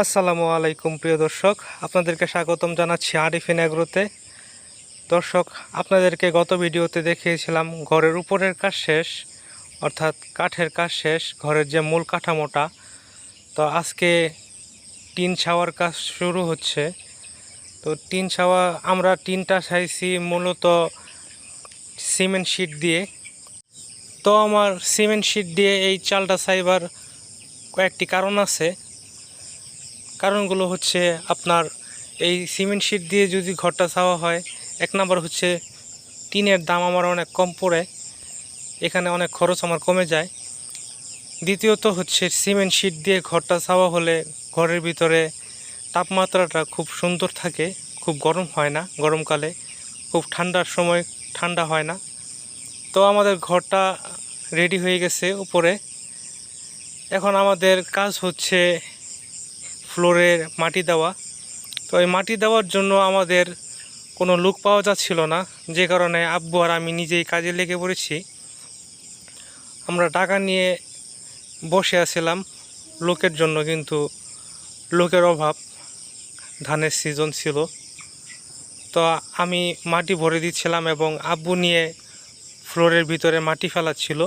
আসসালামু আলাইকুম, প্রিয় দর্শক। আপনাদেরকে স্বাগতম জানাচ্ছি আরিফিন এগ্রোতে দর্শক, আপনাদেরকে গত ভিডিওতে দেখিয়েছিলাম, ঘরের উপরের কাজ শেষ, অর্থাৎ কাঠের কাজ শেষ, ঘরের যে মূল কাঠামোটা। তো আজকে টিন ছাওয়ার কাজ শুরু হচ্ছে। তো টিন ছাওয়া, আমরা টিনটা চাইছি মূলত সিমেন্ট শিট দিয়ে। তো আমার সিমেন্ট শিট দিয়ে এই চালটা চাইবার কয়েকটি কারণ আছে। কারণগুলো হচ্ছে আপনার এই সিমেন্ট শিট দিয়ে যদি ঘরটা ছাওয়া হয়, এক নম্বর হচ্ছে টিনের দাম আমার অনেক কম পড়ে, এখানে অনেক খরচ আমার কমে যায়। দ্বিতীয়ত হচ্ছে সিমেন্ট শিট দিয়ে ঘরটা ছাওয়া হলে ঘরের ভিতরে তাপমাত্রাটা খুব সুন্দর থাকে, খুব গরম হয় না, গরমকালে খুব ঠান্ডার সময় ঠান্ডা হয় না। তো আমাদের ঘরটা রেডি হয়ে গেছে উপরে। এখন আমাদের কাজ হচ্ছে ফ্লোরের মাটি দেওয়া। তো এই মাটি দেওয়ার জন্য আমাদের কোনো লুক পাওয়া যাচ্ছিল না। যে কারণে আব্বু আর আমি নিজেই কাজে লেগে পড়েছি। আমরা টাকা নিয়ে বসে আছিলাম। লোকের জন্য কিন্তু লোকের অভাব। ধানের সিজন ছিল। তো আমি মাটি ভরে দিচ্ছিলাম এবং আব্বু নিয়ে ফ্লোরের ভিতরে মাটি ফেলাচ্ছিল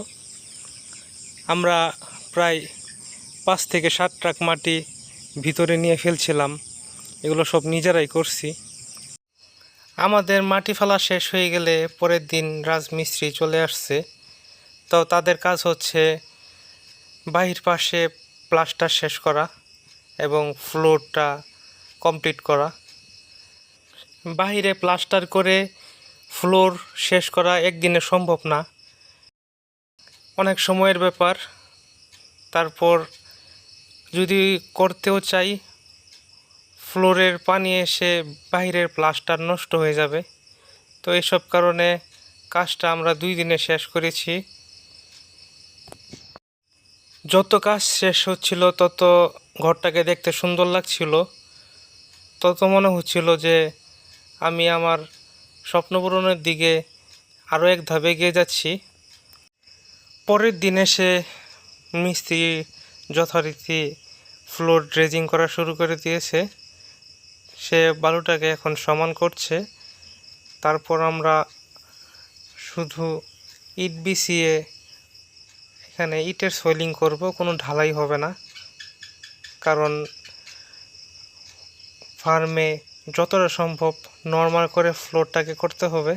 আমরা প্রায় পাঁচ থেকে সাত ট্রাক মাটি ভিতরে নিয়ে ফেলছিলাম। এগুলো সব নিজেরাই করছি। আমাদের মাটি ফেলা শেষ হয়ে গেলে পরের দিন রাজমিস্ত্রি চলে আসছে। তো তাদের কাজ হচ্ছে বাহির পাশে প্লাস্টার শেষ করা এবং ফ্লোরটা কমপ্লিট করা। বাহিরে প্লাস্টার করে ফ্লোর শেষ করা একদিনে সম্ভব না। অনেক সময়ের ব্যাপার। তারপর যদি করতেও চাই, ফ্লোরের পানি এসে বাইরের প্লাস্টার নষ্ট হয়ে যাবে। তো এসব কারণে কাজটা আমরা দুই দিনে শেষ করেছি। যত কাজ শেষ হচ্ছিল, তত ঘরটাকে দেখতে সুন্দর লাগছিল। তত মনে হচ্ছিল যে আমি আমার স্বপ্ন পূরণের দিকে আরও এক ধাপ এগিয়ে যাচ্ছি। পরের দিনে সে মিস্ত্রি যথারীতি ফ্লোর ড্রেজিং করা শুরু করে দিয়েছে। সে বালুটাকে এখন সমান করছে। তারপর আমরা শুধু ইট বিছিয়ে এখানে ইটের সোয়েলিং করব, কোনো ঢালাই হবে না। কারণ ফার্মে যতটা সম্ভব নর্মাল করে ফ্লোরটাকে করতে হবে।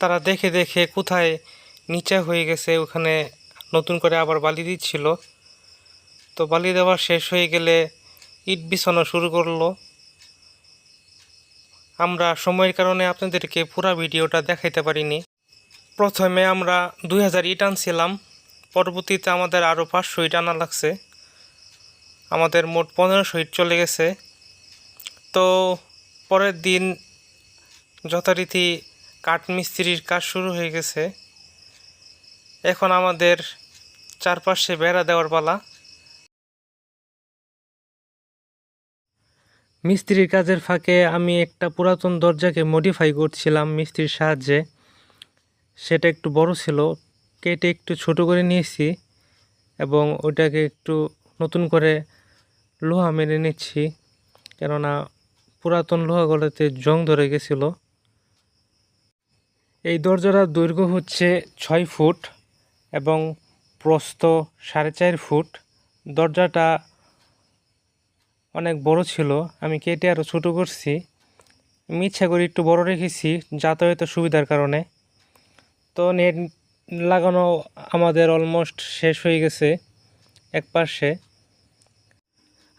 তারা দেখে দেখে কোথায় নিচে হয়ে গেছে, ওখানে নতুন করে আবার বালি দিচ্ছিল। তো বালি দেওয়া শেষ হয়ে গেলে ইট বিছানো শুরু করল। আমরা সময়ের কারণে আপনাদেরকে পুরো ভিডিওটা দেখাইতে পারিনি। প্রথমে আমরা দুই হাজার ইট আনছিলাম। পরবর্তীতে আমাদের আরও পাঁচশো ইট আনা লাগছে। আমাদের মোট পনেরোশো ইট চলে গেছে। তো পরের দিন যথারীতি কাঠমিস্ত্রির কাজ শুরু হয়ে গেছে। এখন আমাদের চারপাশে বেড়া দেওয়ার পালা। মিস্ত্রির কাজের ফাঁকে আমি একটা পুরাতন দরজাকে মডিফাই করছিলাম মিস্ত্রির সাহায্যে। সেটা একটু বড় ছিল, কেটে একটু ছোট করে নিয়েছি এবং ওইটাকে একটু নতুন করে লোহা মেরে নিচ্ছি। কেননা পুরাতন লোহাগুলোতে জং ধরে গেছিল। এই দরজাটার দৈর্ঘ্য হচ্ছে ছয় ফুট এবং প্রস্থ সাড়ে চার ফুট। দরজাটা অনেক বড় ছিল, আমি কেটে আরও ছোটো করছি। আমি ইচ্ছা করে একটু বড় রেখেছি, যাতায়াতের সুবিধার কারণে। তো নেট লাগানো আমাদের অলমোস্ট শেষ হয়ে গেছে, এক পাশে।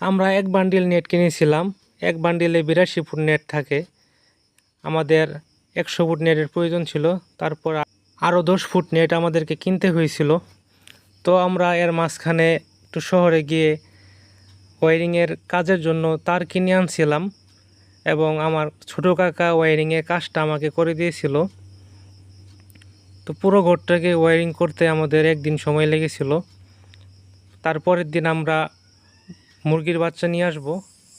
আমরা এক বান্ডিল নেট কিনেছিলাম, এক বান্ডিলে বিরাশি ফুট নেট থাকে। আমাদের একশো ফুট নেটের প্রয়োজন ছিল, তারপর আরও দশ ফুট নেট আমাদেরকে কিনতে হয়েছিল। তো আমরা এর মাঝখানে একটু শহরে গিয়ে ওয়ারিংয়ের কাজের জন্য তার কিনে আনছিলাম এবং আমার ছোটো কাকা ওয়ারিংয়ের কাজটা আমাকে করে দিয়েছিল। তো পুরো ঘরটাকে ওয়ারিং করতে আমাদের একদিন সময় লেগেছিল। তারপরের দিন আমরা মুরগির বাচ্চা নিয়ে আসব।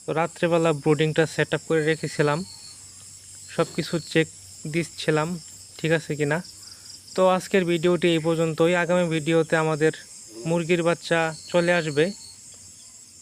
তো রাত্রেবেলা ব্রুডিংটা সেট আপ করে রেখেছিলাম। সব কিছু চেক দিচ্ছিলাম, ঠিক আছে কি না? তো আজকের ভিডিওটি এই পর্যন্তই। আগামী ভিডিওতে আমাদের মুরগির বাচ্চা চলে আসবে।